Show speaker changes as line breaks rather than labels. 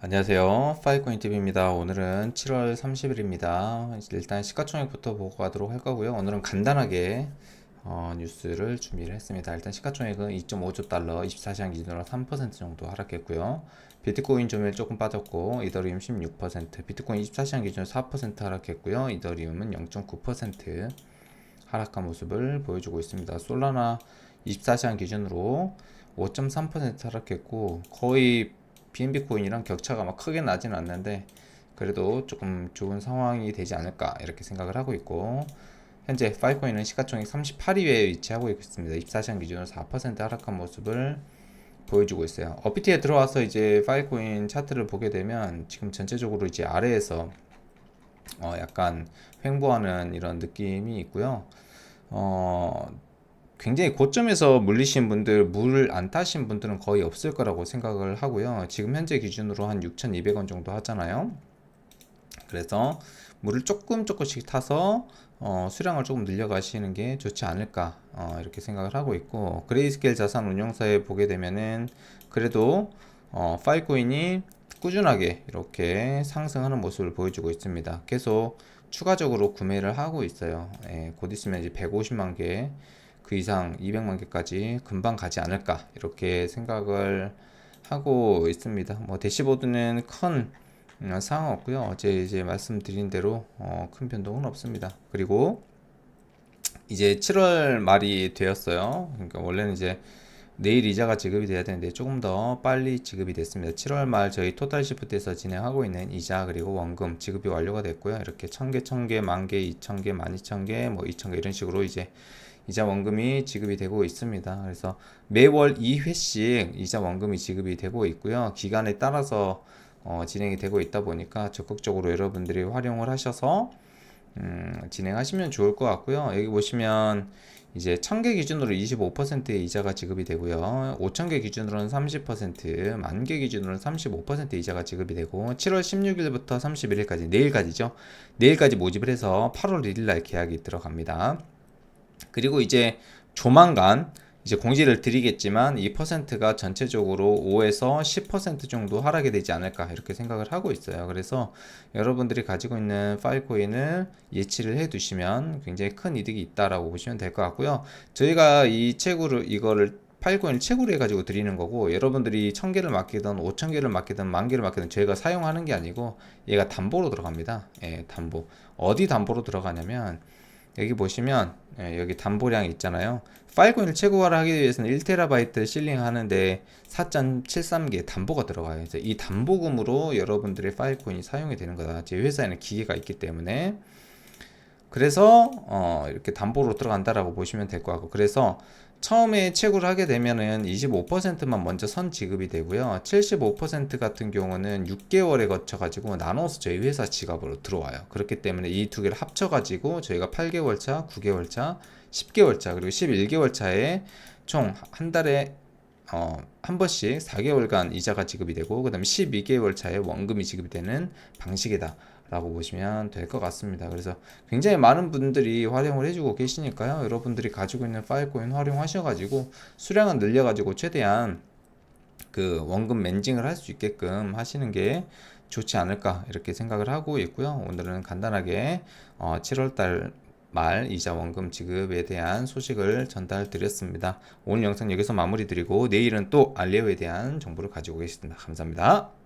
안녕하세요. 파이코인 TV입니다. 오늘은 7월 30일입니다. 일단 시가총액부터 보고 가도록 할 거고요. 오늘은 간단하게 어, 뉴스를 준비를 했습니다. 일단 시가총액은 2.5조 달러, 24시간 기준으로 3% 정도 하락했고요. 비트코인 조밀 조금 빠졌고, 이더리움 16%, 비트코인 24시간 기준으로 4% 하락했고요. 이더리움은 0.9% 하락한 모습을 보여주고 있습니다. 솔라나 24시간 기준으로 5.3% 하락했고, 거의 BNB 코인이랑 격차가 막 크게 나지는 않는데 그래도 조금 좋은 상황이 되지 않을까 이렇게 생각을 하고 있고 현재 파이코인은 시가총액 38위에 위치하고 있습니다. 24시간 기준으로 4% 하락한 모습을 보여주고 있어요. 어피티에 들어와서 이제 파이코인 차트를 보게 되면 지금 전체적으로 이제 아래에서 어 약간 횡보하는 이런 느낌이 있고요. 어 굉장히 고점에서 물리신 분들, 물을 안 타신 분들은 거의 없을 거라고 생각을 하고요. 지금 현재 기준으로 한 6,200원 정도 하잖아요. 그래서 물을 조금 조금씩 타서 어, 수량을 조금 늘려가시는 게 좋지 않을까 어, 이렇게 생각을 하고 있고 그레이스케일 자산 운용사에 보게 되면은 그래도 어, 파이코인이 꾸준하게 이렇게 상승하는 모습을 보여주고 있습니다. 계속 추가적으로 구매를 하고 있어요. 예, 곧 있으면 이제 150만 개, 그 이상 200만 개까지 금방 가지 않을까 이렇게 생각을 하고 있습니다. 뭐 대시보드는 큰 음, 상황 없고요. 어제 이제 말씀드린 대로 어, 큰 변동은 없습니다. 그리고 이제 7월 말이 되었어요. 그러니까 원래는 이제 내일 이자가 지급이 돼야 되는데 조금 더 빨리 지급이 됐습니다. 7월 말 저희 토탈 시프트에서 진행하고 있는 이자 그리고 원금 지급이 완료가 됐고요. 이렇게 1000개, 1000개, 만개, 2000개, 12000개, 뭐 2000개 이런 식으로 이제 이자 원금이 지급이 되고 있습니다. 그래서 매월 2회씩 이자 원금이 지급이 되고 있고요. 기간에 따라서 어, 진행이 되고 있다 보니까 적극적으로 여러분들이 활용을 하셔서 음, 진행하시면 좋을 것 같고요. 여기 보시면 이제 1000개 기준으로 25%의 이자가 지급이 되고요. 5000개 기준으로는 30%, 만개 기준으로는 35% 이자가 지급이 되고 7월 16일부터 31일까지 내일까지죠. 내일까지 모집을 해서 8월 1일 날 계약이 들어갑니다. 그리고 이제 조만간 이제 공지를 드리겠지만 이 퍼센트가 전체적으로 5에서 10% 정도 하락이 되지 않을까 이렇게 생각을 하고 있어요. 그래서 여러분들이 가지고 있는 파일코인을 예치를 해 두시면 굉장히 큰 이득이 있다라고 보시면 될 것 같고요. 저희가 이 채굴을 이거를 파일코인을 채굴해 가지고 드리는 거고 여러분들이 1000개를 맡기든 5000개를 맡기든 만개를 맡기든 저희가 사용하는 게 아니고 얘가 담보로 들어갑니다. 예, 담보. 어디 담보로 들어가냐면 여기 보시면 예, 여기 담보량 있잖아요. 파일코인을 최고화를 하기 위해서는 1테라바이트 실링 하는데 4.73개 담보가 들어가요. 그래서 이 담보금으로 여러분들의 파일코인이 사용이 되는 거다. 제 회사에는 기계가 있기 때문에 그래서 어, 이렇게 담보로 들어간다라고 보시면 될 것 같고 그래서 처음에 채굴을 하게 되면은 25%만 먼저 선 지급이 되고요. 75% 같은 경우는 6개월에 거쳐 가지고 나눠서 저희 회사 지갑으로 들어와요. 그렇기 때문에 이 두 개를 합쳐 가지고 저희가 8개월 차, 9개월 차, 10개월 차 그리고 11개월 차에 총 한 달에 어, 한 번씩 4개월간 이자가 지급이 되고 그다음에 12개월 차에 원금이 지급이 되는 방식이다. 라고 보시면 될 것 같습니다. 그래서 굉장히 많은 분들이 활용을 해주고 계시니까요. 여러분들이 가지고 있는 파일코인 활용하셔가지고 수량을 늘려가지고 최대한 그 원금 맨징을 할 수 있게끔 하시는 게 좋지 않을까 이렇게 생각을 하고 있고요. 오늘은 간단하게 어, 7월달 말 이자 원금 지급에 대한 소식을 전달 드렸습니다. 오늘 영상 여기서 마무리 드리고 내일은 또 알리오에 대한 정보를 가지고 계십니다. 감사합니다.